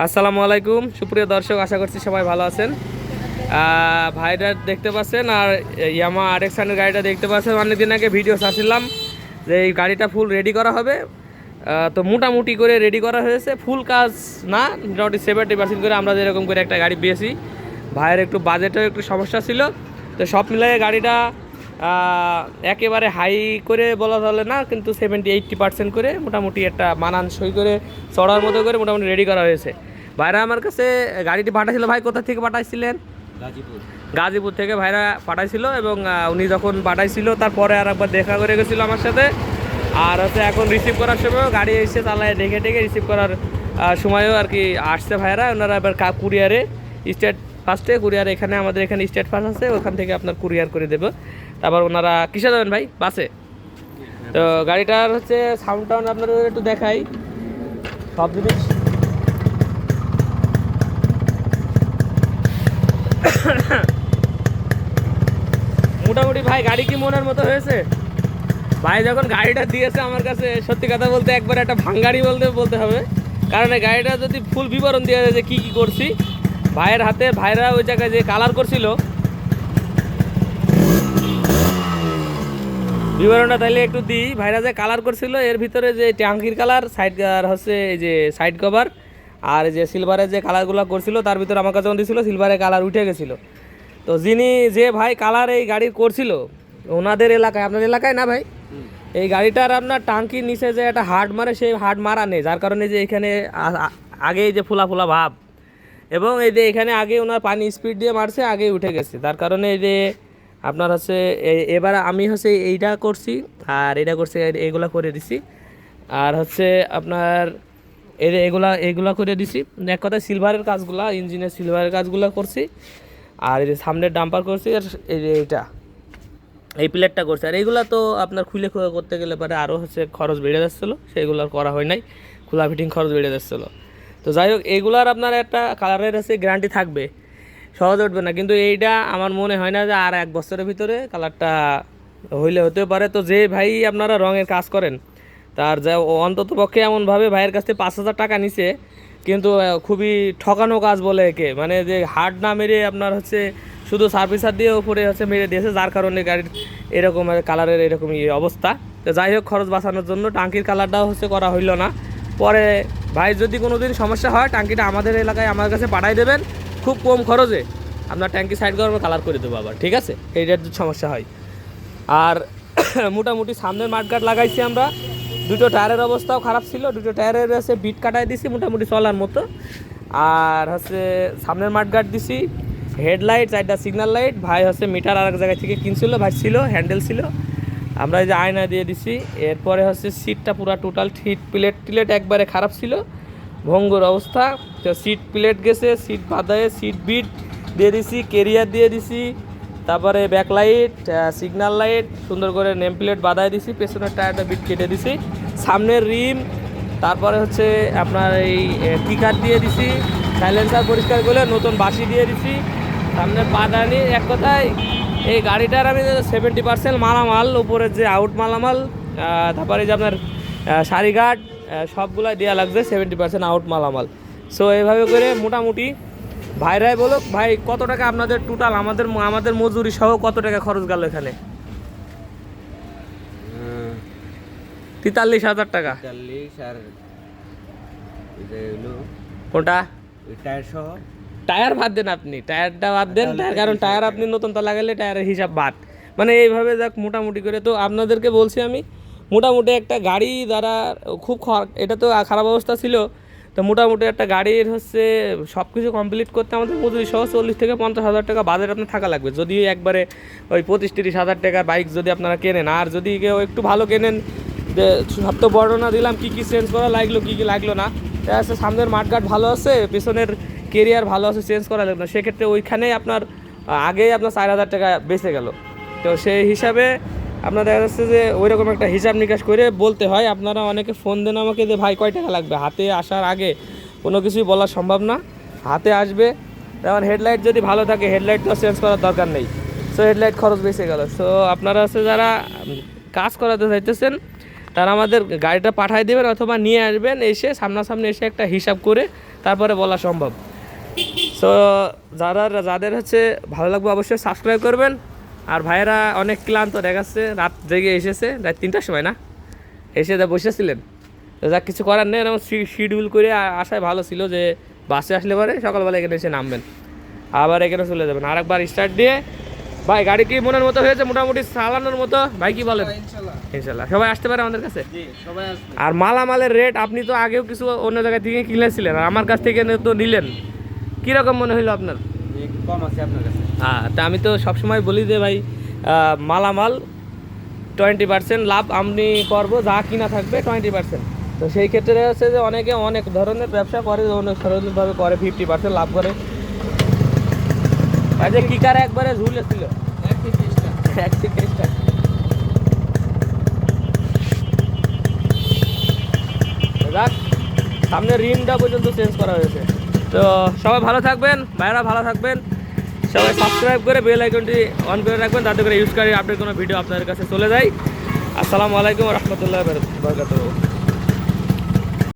আসসালামু আলাইকুম। সুপ্রিয় দর্শক, আশা করছি সবাই ভালো আছেন। ভাইটা দেখতে পাচ্ছেন আর ইয়ামা আরেক সানের গাড়িটা দেখতে পাচ্ছেন। অনেকদিন আগে ভিডিও ছাড়ছিলাম যে এই গাড়িটা ফুল রেডি করা হবে। তো মোটামুটি করে রেডি করা হয়েছে। ফুল কাজ না, মোটামুটি সেভেন্টি পার্সেন্ট করে আমরা যেরকম করে একটা গাড়ি পেয়েছি। ভাইয়ের একটু বাজেটেও একটু সমস্যা ছিল। তো সব মিলিয়ে গাড়িটা একেবারে হাই করে বলা চলে না কিন্তু সেভেন্টি এইট্টি পার্সেন্ট করে মোটামুটি একটা মানানসই করে চড়ার মতো করে মোটামুটি রেডি করা হয়েছে। ভাইরা আমার কাছে গাড়িটি পাঠাইছিল ভাই কোথা থেকে পাঠাইছিলেন? গাজীপুর। গাজীপুর থেকে ভাইরা পাঠাইছিল এবং উনি যখন পাঠাইছিল তারপরে আর একবার দেখা করে গেছিল আমার সাথে। আর হচ্ছে এখন রিসিভ করার সময় গাড়ি এসে তালায় ডেকে দেখে রিসিভ করার সময়ও আর কি আসছে ভাইরা। ওনারা এবার কা কুরিয়ারে স্টেট ফার্স্টে কুরিয়ার এখানে আমাদের এখানে স্টেট ফার্স্ট আছে ওখান থেকে আপনার কুরিয়ার করে দেবো। তারপর ওনারা, কিসে যাবেন ভাই? বাসে? তো গাড়িটার হচ্ছে সাউন্ড টাউন্ড আপনাদের একটু দেখাই। সব জিনিস মোটামুটি ভাই, গাড়ি কি মনের মতো হয়েছে? ভাই, যখন গাড়িটা দিয়েছে আমার কাছে, সত্যি কথা বলতে একবার একটা ভাঙ্গাড়ি বলতে বলতে হবে। কারণ এই গাড়িটা যদি ফুল বিবরণ দেওয়া যায় যে কী কী করছি, ভাইয়ের হাতে ভাইরা ওই জায়গায় যে কালার করছিল বিবরণটা তাইলে একটু দিই। ভাইরা যে কালার করছিল এর ভিতরে যে ট্যাঙ্কির কালার সাইড আর হচ্ছে এই যে সাইড কভার আর যে সিলভারের যে কালারগুলো করছিল তার ভিতরে আমার কাছে দিছিল সিলভারের কালার উঠে গেছিল। তো যিনি যে ভাই কালার এই গাড়ির করছিল ওনাদের এলাকায় আপনার এলাকায় না ভাই? এই গাড়িটার আপনার টাঙ্কির নিচে যে একটা হার্ড মারে সেই হার্ড মারা নেই। যার কারণে যে এখানে আগে যে ফোলা ফোলা ভাব। এবং এই যে এখানে আগে ওনার পানি স্পিড দিয়ে মারছে আগে উঠে গেছে। তার কারণে এই যে আপনার হচ্ছে এবার আমি হচ্ছে এইটা করছি, আর এটা করছি এগুলা করে দিছি। আর হচ্ছে আপনার এগুলা এগুলা করে দিছি। এক কথায় সিলভারের কাজগুলা ইঞ্জিনের সিলভারের কাজগুলা করছি। আর এই যে সামনের ডাম্পার করছি, আর এই যে এইটা। এই প্লেটটা করছে। আর এইগুলা তো আপনার খুলে খুলে করতে গেলে পরে আরও হচ্ছে খরচ বেড়ে যাচ্ছিল। সেগুলো করা হয় নাই। খোলা ফিটিং খরচ বেড়ে যাচ্ছিল। তো যাই হোক এইগুলার আপনার একটা কালারের আছে গ্যারান্টি থাকবে। সহজে উঠবে না। কিন্তু এইটা আমার মনে হয় না যে আর এক বছরের ভিতরে কালারটা হইলে হতে পারে। তো যে ভাই আপনারা রঙের কাজ করেন, তার যা অন্তত পক্ষে এমনভাবে ভাইয়ের কাছ থেকে পাঁচ হাজার টাকা নিছে, কিন্তু খুবই ঠকানো কাজ বলে একে। মানে যে হার্ড না মেরে আপনার হচ্ছে শুধু সার্ভিসার দিয়ে উপরে হচ্ছে মেরে দিয়েছে, যার কারণে গাড়ির এরকম কালারের এরকম অবস্থা। তো যাই হোক, খরচ বাঁচানোর জন্য টাঙ্কির কালারটাও হচ্ছে করা হইল না। পরে ভাই যদি কোনো দিন সমস্যা হয়, টাঙ্কিটা আমাদের এলাকায় আমার কাছে পাঠাই দেবেন। খুব কম খরচে আপনার ট্যাঙ্কি সাইড করে কালার করে দেবো আবার, ঠিক আছে? এইটার সমস্যা হয়। আর মোটামুটি সামনের মাঠগাট লাগাইছি আমরা। দুটো টায়ারের অবস্থাও খারাপ ছিল, দুটো টায়ারের হচ্ছে বিট কাটাই দিছি, মোটামুটি চলার মতো। আর হচ্ছে সামনের মাঠগাট দিছি, হেডলাইট, চারটা সিগন্যাল লাইট ভাই হচ্ছে মিটার আর এক জায়গা থেকে কিনছিল, ভাই ছিল হ্যান্ডেল ছিল। আমরা এই যে আয়না দিয়ে দিছি, এরপরে হচ্ছে সিটটা পুরো টোটাল সিট প্লেট টিলেট একবারে খারাপ ছিল। ভঙ্গুর অবস্থা। তো সিট প্লেট গেছে সিট বাঁধায় সিট বিট দিয়ে দিছি কেরিয়ার দিয়ে দিছি, তারপরে ব্যাকলাইট সিগন্যাল লাইট সুন্দর করে নেম প্লেট বাঁধায় দিছি, পেছনের টায়ারটা বিট কেটে দিছি। সামনের রিম তারপরে হচ্ছে আপনার এই টিকার দিয়ে দিছি সাইলেন্সার পরিষ্কার করে নতুন বাসি দিয়ে দিছি। সামনের পাদানি এক কথায়, এই গাড়িটার আমি সেভেন্টি পার্সেন্ট মালামাল, উপরের যে আউট মালামাল তারপরে যে আপনার সারিঘাট সবগুলাই দেওয়া লাগছে সেভেন্টি পার্সেন্ট আউট মালামাল। সো এভাবে করে মোটামুটি ভাইরাই বলো ভাই কত টাকা আপনাদের টোটাল আমাদের আমাদের মজুরি সহ কত টাকা খরচ গেল এখানে? তেতাল্লিশ হাজার টাকা। আর কোনটা? টায়ার সহ। টায়ার বাদ দেন আপনি টায়ারটা বাদ দেন কারণ টায়ার আপনি নতুনটা লাগালে টায়ারের হিসাব বাদ। মানে এইভাবে যাক মোটামুটি করে। তো আপনাদেরকে বলছি আমি মোটামুটি একটা গাড়ি দ্বারা খুব এটা তো খারাপ অবস্থা ছিল। তো মোটামুটি একটা গাড়ির হচ্ছে সব কিছু কমপ্লিট করতে আমাদের মজুরি সহ চল্লিশ থেকে পঞ্চাশ হাজার টাকা বাজেট আপনার থাকা লাগবে। যদি একবারে ওই পঁচিশ তিরিশ হাজার টাকার বাইক যদি আপনারা কেনেন। আর যদি কেউ একটু ভালো কেনেন, যে সব তো বর্ণনা দিলাম, কী কী চেঞ্জ করা লাগল, কী কী লাগল না। দেখা যাচ্ছে সামনের মাঠঘাট ভালো আছে, পেছনের কেরিয়ার ভালো আছে চেঞ্জ করা লাগল সেক্ষেত্রে ওইখানেই আপনার আগেই আপনার চার হাজার টাকা বেঁচে গেল। তো সেই হিসাবে আপনার দেখা যাচ্ছে যে ওই রকম একটা হিসাব নিকাশ করে বলতে হয়। আপনারা অনেকে ফোন দেন আমাকে যে, ভাই, কয় টাকা লাগবে? হাতে আসার আগে কোনো কিছুই বলা সম্ভব না। হাতে আসবে যেমন হেডলাইট যদি ভালো থাকে হেডলাইট তো চেঞ্জ করার দরকার নেই। সো হেডলাইট খরচ বেঁচে গেল। সো আপনারা হচ্ছে যারা কাজ করাতে চাইতেছেন, তারা আমাদের গাড়িটা পাঠাই দেবেন অথবা নিয়ে আসবেন এসে, সামনাসামনি এসে একটা হিসাব করে তারপরে বলা সম্ভব। সো যারা, যাদের হচ্ছে ভালো লাগবে অবশ্যই সাবস্ক্রাইব করবেন। আর ভাইয়েরা অনেক ক্লান্ত দেখাচ্ছে রাত জেগে এসেছে রাত তিনটার সময় না? এসে যা বসেছিলেন যা কিছু করার নেই এরকম শিডিউল করে আসায় ভালো ছিল যে বাসে আসলে পরে সকালবেলা এখানে এসে নামবেন। আবার এখানে চলে যাবেন। আর একবার স্টার্ট দিয়ে ভাই গাড়ি কি মনের মতো হয়েছে? মোটামুটি চালানোর মতো? ভাই কি বলেন? ইনশাল্লাহ সবাই আসতে পারে আমাদের কাছে? আর মালামালের রেট আপনি তো আগেও কিছু অন্য জায়গা থেকে কিনেছিলেন আর আমার কাছ থেকে তো নিলেন। কীরকম মনে হইল আপনার? কম আছে আপনার কাছে। তা আমি তো সবসময় বলি যে ভাই মালামাল টোয়েন্টি পার্সেন্ট লাভ আমি করব, যা কিনা থাকবে টোয়েন্টি পার্সেন্ট তো সেই ক্ষেত্রে হচ্ছে যে অনেকে অনেক ধরনের ব্যবসা করে অনেক ধরনেরভাবে করে ফিফটি পার্সেন্ট লাভ করে। আর যে কিকার একবারে ঝুলেছিল একশো যাক, সামনে রিমটা পর্যন্ত চেঞ্জ করা হয়েছে। তো সবাই ভালো থাকবেন ভাইরা ভালো থাকবেন। সবাই সাবস্ক্রাইব করে বেল আইকনটি অন করে রাখবেন, তাতে করে ইউজ করে আপডেট কোনো ভিডিও আপনাদের কাছে চলে যায়। আসসালামু আলাইকুম রহমতুল্লাহ বরকাত